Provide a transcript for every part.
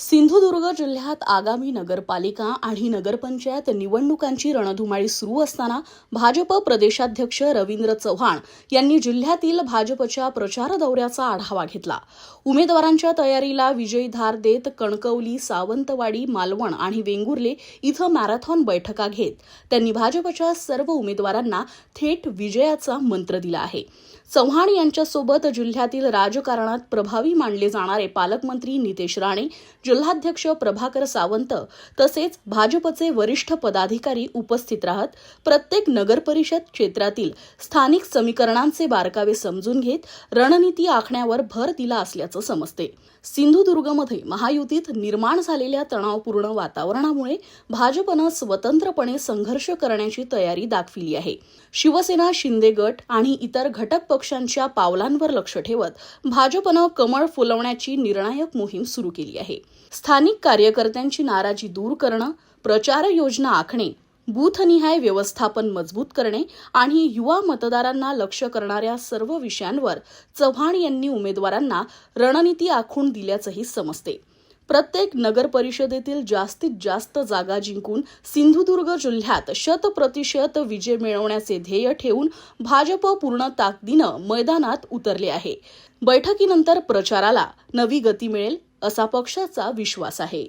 सिंधुदुर्ग जिल्ह्यात आगामी नगरपालिका आणि नगरपंचायत निवडणुकांची रणधुमाळी सुरू असताना भाजप प्रदेशाध्यक्ष रवींद्र चव्हाण यांनी जिल्ह्यातील भाजपच्या प्रचार दौऱ्याचा आढावा घेतला. उमेदवारांच्या तयारीला विजयी धार देत कणकवली सावंतवाडी मालवण आणि वेंगुर्ले इथं मॅरेथॉन बैठका घेत त्यांनी भाजपच्या सर्व उमेदवारांना थेट विजयाचा मंत्र दिला आहे. चव्हाण यांच्यासोबत जिल्ह्यातील राजकारणात प्रभावी मानले जाणारे पालकमंत्री नितेश राणे जिल्हाध्यक्ष प्रभाकर सावंत तसेच भाजपचे वरिष्ठ पदाधिकारी उपस्थित राहत प्रत्येक नगरपरिषद क्षेत्रातील स्थानिक समीकरणांचे बारकावे समजून घेत रणनीती आखण्यावर भर दिला असल्याचं समजते. सिंधुदुर्गमध्ये महायुतीत निर्माण झालेल्या तणावपूर्ण वातावरणामुळे भाजपनं स्वतंत्रपणे संघर्ष करण्याची तयारी दाखविली आहे. शिवसेना शिंदे गट आणि इतर घटक पक्षांच्या पावलांवर लक्ष ठेवत भाजपनं कमळ फुलवण्याची निर्णायक मोहीम सुरू केली आहे. स्थानिक कार्यकर्त्यांची नाराजी दूर करणं प्रचार योजना आखणे बूथनिहाय व्यवस्थापन मजबूत करणे आणि युवा मतदारांना लक्ष करणाऱ्या सर्व विषयांवर चव्हाण यांनी उमेदवारांना रणनीती आखून दिल्याचंही समजते. प्रत्येक नगर परिषदेतील जास्तीत जास्त जागा जिंकून सिंधुदुर्ग जिल्ह्यात शतप्रतिशत विजय मिळवण्याचे ध्येय ठेवून भाजप पूर्ण ताकदीनं मैदानात उतरले आहे. बैठकीनंतर प्रचाराला नवी गती मिळेल असा पक्षाचा विश्वास आहे.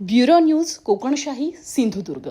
Bureau news Kokanshahi Sindhudurg.